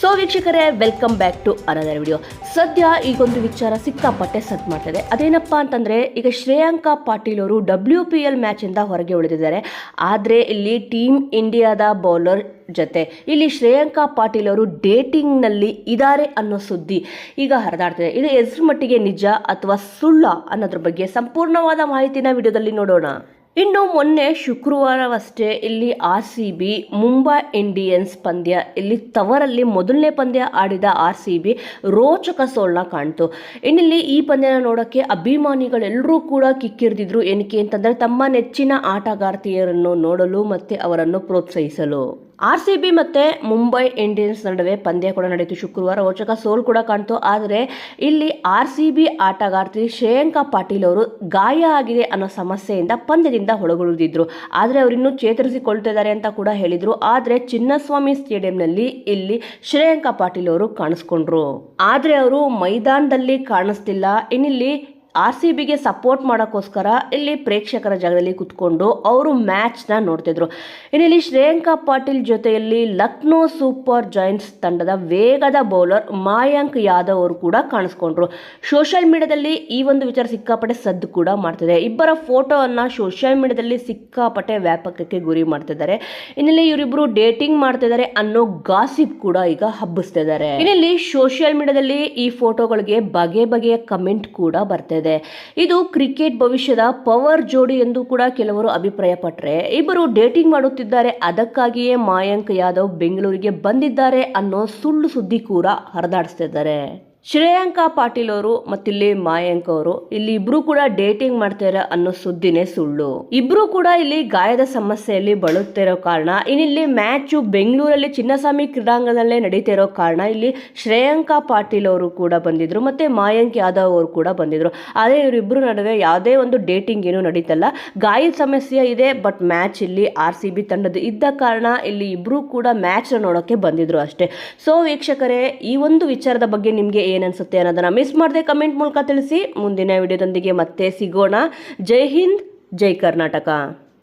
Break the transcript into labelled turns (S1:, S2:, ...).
S1: So ವೀಕ್ಷಕರೇ welcome back to another video ಸದ್ಯ ಈಗೊಂದು ವಿಚಾರ ಸಿಕ್ಕಾಪಟ್ಟೆ ಸದ್ ಮಾಡ್ತಿದೆ. ಅದೇನಪ್ಪ ಅಂತಂದ್ರೆ, ಈಗ ಶ್ರೇಯಾಂಕಾ ಪಾಟೀಲ್ ಅವರು ಡಬ್ಲ್ಯೂ ಪಿ ಎಲ್ ಮ್ಯಾಚಿಂದ ಹೊರಗೆ ಉಳಿದಿದ್ದಾರೆ. ಆದರೆ ಇಲ್ಲಿ ಟೀಮ್ ಇಂಡಿಯಾದ ಬೌಲರ್ ಜೊತೆ, ಇಲ್ಲಿ ಶ್ರೇಯಾಂಕಾ ಪಾಟೀಲ್ ಅವರು ಡೇಟಿಂಗ್ನಲ್ಲಿ ಇದ್ದಾರೆ ಅನ್ನೋ ಸುದ್ದಿ ಈಗ ಹರಿದಾಡ್ತಿದೆ. ಇದು ಎಷ್ಟು ಮಟ್ಟಿಗೆ ನಿಜ ಅಥವಾ ಸುಳ್ಳ ಅನ್ನೋದ್ರ ಬಗ್ಗೆ ಸಂಪೂರ್ಣವಾದ ಮಾಹಿತಿನ ವಿಡಿಯೋದಲ್ಲಿ ನೋಡೋಣ. ಇನ್ನು ಮೊನ್ನೆ ಶುಕ್ರವಾರವಷ್ಟೇ ಇಲ್ಲಿ R C B, Mumbai Indians ಪಂದ್ಯ, ಇಲ್ಲಿ ತವರಲ್ಲಿ ಮೊದಲನೇ ಪಂದ್ಯ ಆಡಿದ ಆರ್ ಸಿ ಬಿ ರೋಚಕ ಸೋಲ್ನ ಕಾಣ್ತು. ಇನ್ನಿಲ್ಲಿ ಈ ಪಂದ್ಯನ ನೋಡೋಕ್ಕೆ ಅಭಿಮಾನಿಗಳೆಲ್ಲರೂ ಕೂಡ ಕಿಕ್ಕಿರಿದಿದ್ರು. ಏನಕ್ಕೆ ಅಂತಂದರೆ ತಮ್ಮ ನೆಚ್ಚಿನ ಆಟಗಾರ್ತಿಯರನ್ನು ನೋಡಲು ಮತ್ತು ಅವರನ್ನು ಪ್ರೋತ್ಸಾಹಿಸಲು. ಆರ್ ಸಿ ಬಿ ಮತ್ತು ಮುಂಬೈ ಇಂಡಿಯನ್ಸ್ ನಡುವೆ ಪಂದ್ಯ ಕೂಡ ನಡೆಯಿತು. ಶುಕ್ರವಾರ ರೋಚಕ ಸೋಲ್ ಕೂಡ ಕಾಣ್ತು. ಆದರೆ ಇಲ್ಲಿ ಆರ್ ಸಿ ಬಿ ಆಟಗಾರ್ತಿ ಶ್ರೇಯಾಂಕಾ ಪಾಟೀಲ್ ಅವರು ಗಾಯ ಆಗಿದೆ ಅನ್ನೋ ಸಮಸ್ಯೆಯಿಂದ ಪಂದ್ಯದಿಂದ ಹೊರಗುಳಿದಿದ್ರು. ಆದರೆ ಅವರಿನ್ನೂ ಚೇತರಿಸಿಕೊಳ್ತಿದ್ದಾರೆ ಅಂತ ಕೂಡ ಹೇಳಿದರು. ಆದರೆ ಚಿನ್ನಸ್ವಾಮಿ ಸ್ಟೇಡಿಯಂನಲ್ಲಿ ಇಲ್ಲಿ ಶ್ರೇಯಾಂಕಾ ಪಾಟೀಲ್ ಅವರು ಕಾಣಿಸ್ಕೊಂಡ್ರು. ಆದರೆ ಅವರು ಮೈದಾನದಲ್ಲಿ ಕಾಣಿಸ್ತಿಲ್ಲ. ಇನ್ನಿಲ್ಲಿ ಆರ್ ಸಿ ಬಿಗೆ ಸಪೋರ್ಟ್ ಮಾಡೋಕ್ಕೋಸ್ಕರ ಇಲ್ಲಿ ಪ್ರೇಕ್ಷಕರ ಜಾಗದಲ್ಲಿ ಕುತ್ಕೊಂಡು ಅವರು ಮ್ಯಾಚ್ನ ನೋಡ್ತಿದ್ರು. ಇನ್ನಿಲ್ಲಿ ಶ್ರೇಯಾಂಕಾ ಪಾಟೀಲ್ ಜೊತೆಯಲ್ಲಿ ಲಕ್ನೋ ಸೂಪರ್ ಜಾಯಿಂಟ್ಸ್ ತಂಡದ ವೇಗದ ಬೌಲರ್ ಮಾಯಾಂಕ್ ಯಾದವ್ ಅವರು ಕೂಡ ಕಾಣಿಸ್ಕೊಂಡ್ರು. ಸೋಷಿಯಲ್ ಮೀಡಿಯಾದಲ್ಲಿ ಈ ಒಂದು ವಿಚಾರ ಸಿಕ್ಕಾಪಟ್ಟೆ ಸದ್ದು ಕೂಡ ಮಾಡ್ತಿದೆ. ಇಬ್ಬರ ಫೋಟೋವನ್ನು ಸೋಷಿಯಲ್ ಮೀಡಿಯಾದಲ್ಲಿ ಸಿಕ್ಕಾಪಟ್ಟೆ ವ್ಯಾಪಕಕ್ಕೆ ಗುರಿ ಮಾಡ್ತಿದ್ದಾರೆ. ಇನ್ನಲ್ಲಿ ಇವರಿಬ್ಬರು ಡೇಟಿಂಗ್ ಮಾಡ್ತಿದ್ದಾರೆ ಅನ್ನೋ ಗಾಸಿಪ್ ಕೂಡ ಈಗ ಹಬ್ಬಿಸ್ತಿದ್ದಾರೆ. ಇನ್ನಲ್ಲಿ ಸೋಷಿಯಲ್ ಮೀಡಿಯಾದಲ್ಲಿ ಈ ಫೋಟೋಗಳಿಗೆ ಬಗೆ ಬಗೆಯ ಕಮೆಂಟ್ ಕೂಡ ಬರ್ತಿದೆ. ಇದು ಕ್ರಿಕೆಟ್ ಭವಿಷ್ಯದ ಪವರ್ ಜೋಡಿ ಎಂದು ಕೂಡ ಕೆಲವರು ಅಭಿಪ್ರಾಯ ಪಟ್ಟರೆ ಇಬ್ಬರು ಡೇಟಿಂಗ್ ಮಾಡುತ್ತಿದ್ದಾರೆ, ಅದಕ್ಕಾಗಿಯೇ ಮಾಯಾಂಕ್ ಯಾದವ್ ಬೆಂಗಳೂರಿಗೆ ಬಂದಿದ್ದಾರೆ ಅನ್ನೋ ಸುಳ್ಳು ಸುದ್ದಿ ಕೂಡ ಹರಿದಾಡಿಸ್ತಿದ್ದಾರೆ. ಶ್ರೇಯಾಂಕಾ ಪಾಟೀಲ್ ಅವರು ಮತ್ತಿಲ್ಲಿ ಮಾಯಾಂಕ್ ಅವರು, ಇಲ್ಲಿ ಇಬ್ರು ಕೂಡ ಡೇಟಿಂಗ್ ಮಾಡ್ತಾರೆ ಅನ್ನೋ ಸುದ್ದಿನೇ ಸುಳ್ಳು. ಇಬ್ರು ಕೂಡ ಇಲ್ಲಿ ಗಾಯದ ಸಮಸ್ಯೆಯಲ್ಲಿ ಬಳಲ್ತಿರೋ ಕಾರಣ ಇನ್ನಿಲ್ಲಿ ಮ್ಯಾಚು ಬೆಂಗಳೂರಲ್ಲಿ ಚಿನ್ನಸ್ವಾಮಿ ಕ್ರೀಡಾಂಗಣದಲ್ಲೇ ನಡೀತಿರೋ ಕಾರಣ ಇಲ್ಲಿ ಶ್ರೇಯಾಂಕಾ ಪಾಟೀಲ್ ಅವರು ಕೂಡ ಬಂದಿದ್ರು ಮತ್ತೆ ಮಾಯಾಂಕ್ ಯಾದವ್ ಅವರು ಕೂಡ ಬಂದಿದ್ರು. ಆದರೆ ಇವರಿಬ್ಬರು ನಡುವೆ ಯಾವುದೇ ಒಂದು ಡೇಟಿಂಗ್ ಏನು ನಡೀತಲ್ಲ. ಗಾಯದ ಸಮಸ್ಯೆ ಇದೆ, ಬಟ್ ಮ್ಯಾಚ್ ಇಲ್ಲಿ ಆರ್ ಸಿ ಬಿ ತಂಡದ ಇದ್ದ ಕಾರಣ ಇಲ್ಲಿ ಇಬ್ರು ಕೂಡ ಮ್ಯಾಚ್ ನೋಡೋಕೆ ಬಂದಿದ್ರು ಅಷ್ಟೇ. ಸೊ, ವೀಕ್ಷಕರೇ, ಈ ಒಂದು ವಿಚಾರದ ಬಗ್ಗೆ ನಿಮಗೆ ಏನನ್ಸುತ್ತೆ ಅನ್ನೋದನ್ನ ಮಿಸ್ ಮಾಡದೆ ಕಮೆಂಟ್ ಮೂಲಕ ತಿಳಿಸಿ. ಮುಂದಿನ ವಿಡಿಯೋದೊಂದಿಗೆ ಮತ್ತೆ ಸಿಗೋಣ. ಜೈ ಹಿಂದ್, ಜೈ ಕರ್ನಾಟಕ.